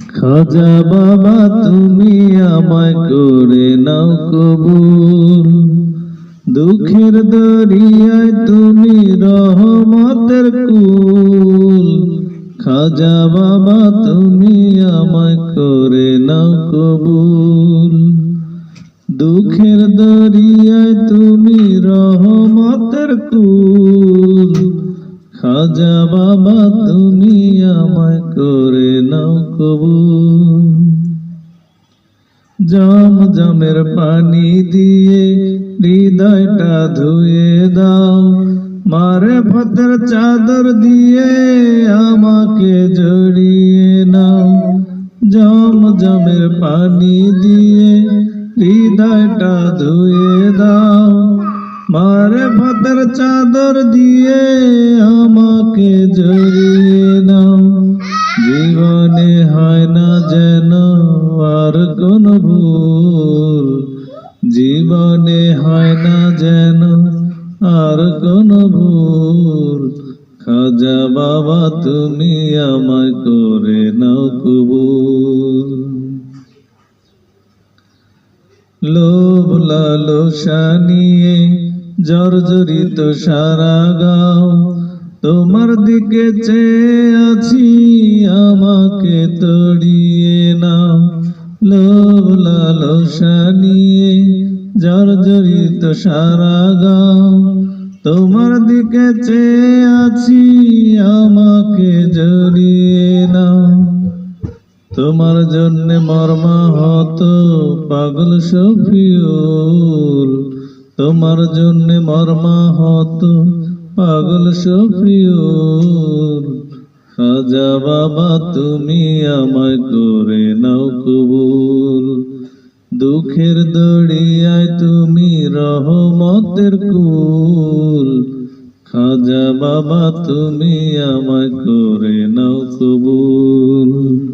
খাজা বাবা, তুমি আমায় করে নাও কবুল। দুঃখের দরিয়ায় তুমি রহমতের কুল। খাজা বাবা, তুমি আমায় করে নাও কবুল। খাজা বাবা, তুমি আমায় করে নাও কবুল। জম জমের পানি দিয়ে হৃদয়টা ধুয়ে দাও। মারে ফতের চাদর দিয়ে আমাকে জড়িয়ে নাও। জম জমের পানি দিয়ে হৃদয়টা ধুয়ে দাও। মারে ফতের চাদর দিয়ে আমাকে জড়িয়ে নাও। জীবনে হয় না যেন আর কোন ভুল। জীবনে হয় না যেন আর কোন ভুল। খাজা বাবা, তুমি আমায় করে নাও কবুল। লোভ, লালসা নিয়ে জর্জরিত সারা গাও। তোমার দিকে চেয়ে আছি, আমাকে তড়িয়ে নাও। লোভ লালসা নিয়ে জর্জরিত সারা গাও। তোমার দিকে চেয়ে আছি, আমাকে জড়িয়ে নাও। তোমার জন্য মর্মা হতো পাগল শফিউল তোমার জন্য মর্মা হতো পাগল শফিউল খাজা বাবা, তুমি আমায় করে নাও কবুল। দুঃখের দড়িয়ায় তুমি রহমতের কুল। খাজা বাবা, তুমি আমায় করে নাও কবুল।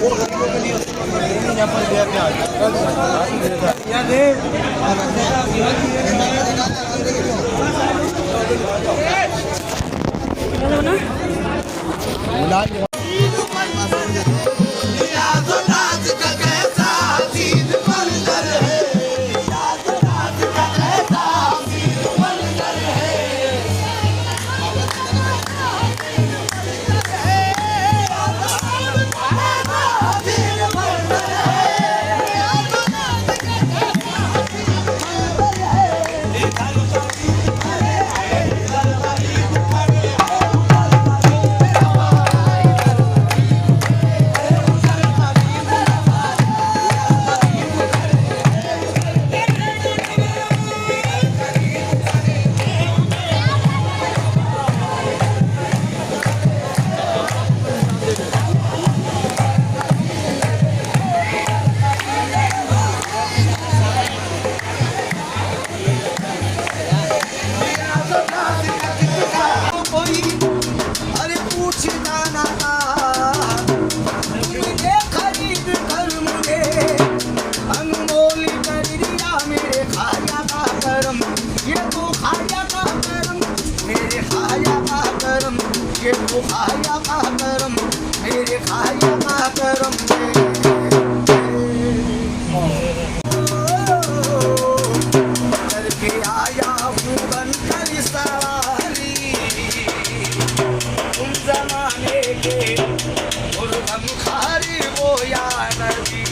वो गरीबों के लिए यहाँ पर दिया गया है खाया का करम मेरे खाया का करम करके आया हूँ बनकर सवारी तुम जमाने के गुरबम खारी वो या नबी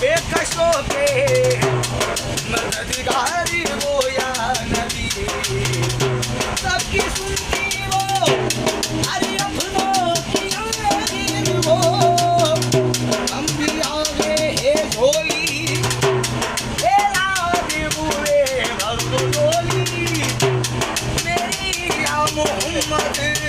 बेकशों के मददगारी Muhammad